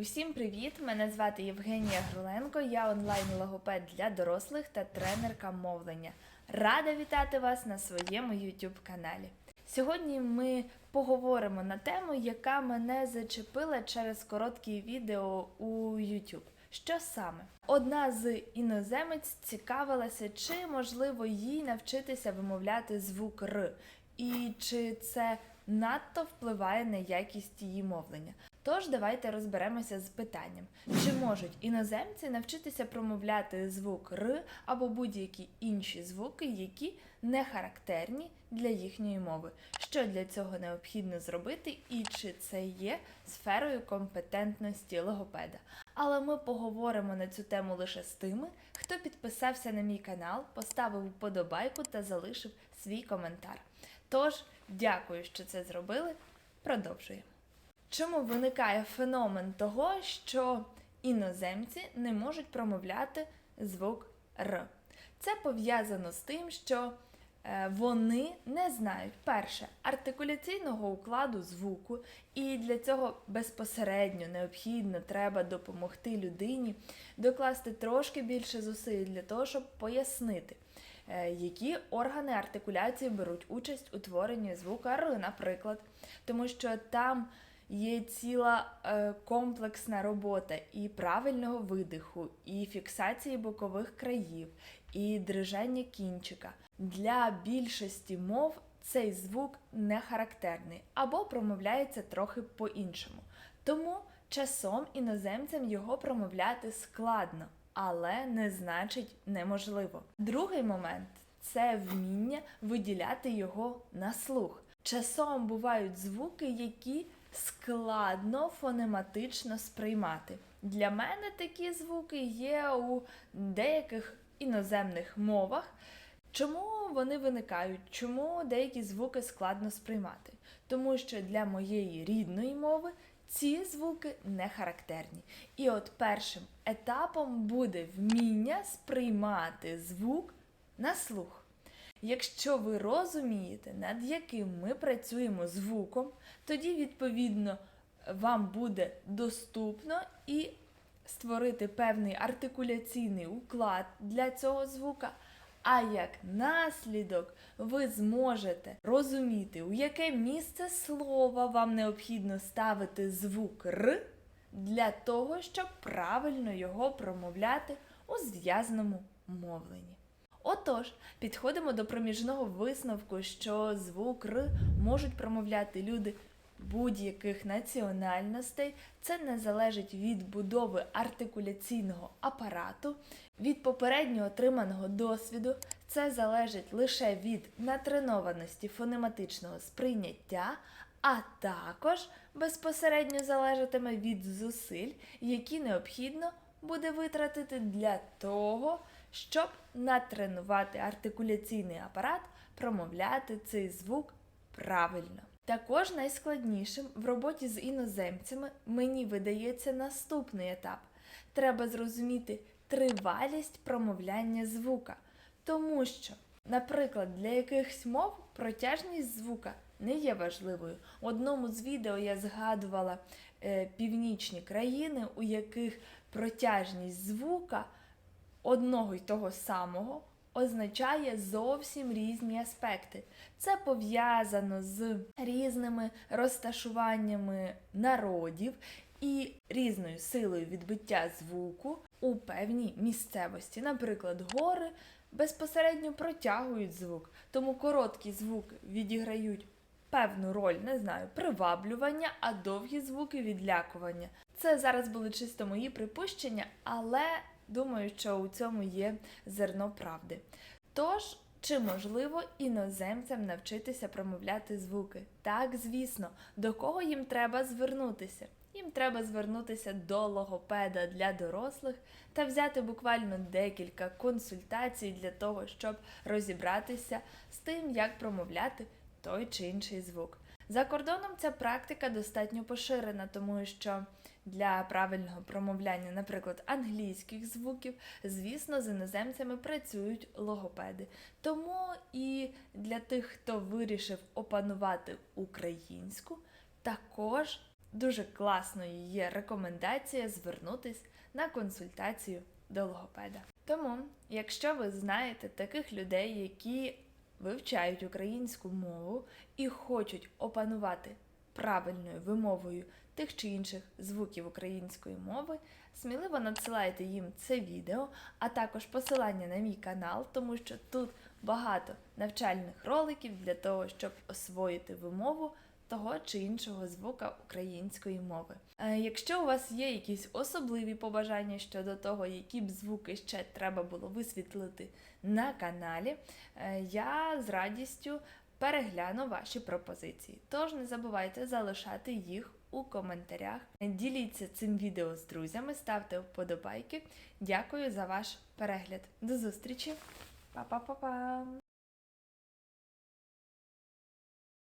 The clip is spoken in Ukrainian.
Усім привіт! Мене звати Євгенія Груленко. Я онлайн-логопед для дорослих та тренерка мовлення. Рада вітати вас на своєму YouTube каналі. Сьогодні ми поговоримо на тему, яка мене зачепила через короткі відео у YouTube. Що саме? Одна з іноземець цікавилася, чи можливо їй навчитися вимовляти звук Р, і чи це надто впливає на якість її мовлення. Тож давайте розберемося з питанням: чи можуть іноземці навчитися промовляти звук Р або будь-які інші звуки, які не характерні для їхньої мови? Що для цього необхідно зробити, і чи це є сферою компетентності логопеда? Але ми поговоримо на цю тему лише з тими, хто підписався на мій канал, поставив вподобайку та залишив свій коментар. Тож, дякую, що це зробили. Продовжуємо. Чому виникає феномен того, що іноземці не можуть промовляти звук Р? Це пов'язано з тим, що е, вони не знають перше артикуляційного укладу звуку, і для цього безпосередньо необхідно треба допомогти людині докласти трошки більше зусиль для того, щоб пояснити, е, які органи артикуляції беруть участь у творенні звука Р, наприклад, тому що там є ціла е, комплексна робота і правильного видиху, і фіксації бокових країв, і дрижання кінчика. Для більшості мов цей звук не характерний або промовляється трохи по-іншому. Тому часом іноземцям його промовляти складно, але не значить неможливо. Другий момент це вміння виділяти його на слух. Часом бувають звуки, які складно фонематично сприймати. Для мене такі звуки є у деяких іноземних мовах. Чому вони виникають? Чому деякі звуки складно сприймати? Тому що для моєї рідної мови ці звуки не характерні. І от першим етапом буде вміння сприймати звук на слух. Якщо ви розумієте, над яким ми працюємо звуком, тоді, відповідно, вам буде доступно і створити певний артикуляційний уклад для цього звука. А як наслідок ви зможете розуміти, у яке місце слова вам необхідно ставити звук Р для того, щоб правильно його промовляти у зв'язному мовленні. Отож, підходимо до проміжного висновку, що звук Р можуть промовляти люди будь-яких національностей. Це не залежить від будови артикуляційного апарату, від попередньо отриманого досвіду. Це залежить лише від натренованості фонематичного сприйняття, а також безпосередньо залежатиме від зусиль, які необхідно буде витратити для того, щоб натренувати артикуляційний апарат, промовляти цей звук правильно. Також найскладнішим в роботі з іноземцями мені видається наступний етап. Треба зрозуміти тривалість промовляння звука, тому що, наприклад, для якихось мов протяжність звука не є важливою. В одному з відео я згадувала е, північні країни, у яких протяжність звука одного й того самого означає зовсім різні аспекти. Це пов'язано з різними розташуваннями народів і різною силою відбиття звуку у певній місцевості. Наприклад, гори безпосередньо протягують звук, тому короткі звуки відіграють. Певну роль, не знаю, приваблювання, а довгі звуки відлякування. Це зараз були чисто мої припущення, але думаю, що у цьому є зерно правди. Тож, чи можливо іноземцям навчитися промовляти звуки? Так, звісно, до кого їм треба звернутися? Їм треба звернутися до логопеда для дорослих та взяти буквально декілька консультацій для того, щоб розібратися з тим, як промовляти той чи інший звук. За кордоном ця практика достатньо поширена, тому що для правильного промовляння, наприклад, англійських звуків, звісно, з іноземцями працюють логопеди. Тому і для тих, хто вирішив опанувати українську, також дуже класною є рекомендація звернутись на консультацію до логопеда. Тому, якщо ви знаєте таких людей, які вивчають українську мову і хочуть опанувати правильною вимовою тих чи інших звуків української мови, сміливо надсилайте їм це відео, а також посилання на мій канал, тому що тут багато навчальних роликів для того, щоб освоїти вимову того чи іншого звука української мови. Е, Якщо у вас є якісь особливі побажання щодо того, які б звуки ще треба було висвітлити на каналі, е, я з радістю перегляну ваші пропозиції. Тож не забувайте залишати їх у коментарях. Діліться цим відео з друзями, ставте вподобайки. Дякую за ваш перегляд. До зустрічі! Па-па-па-па!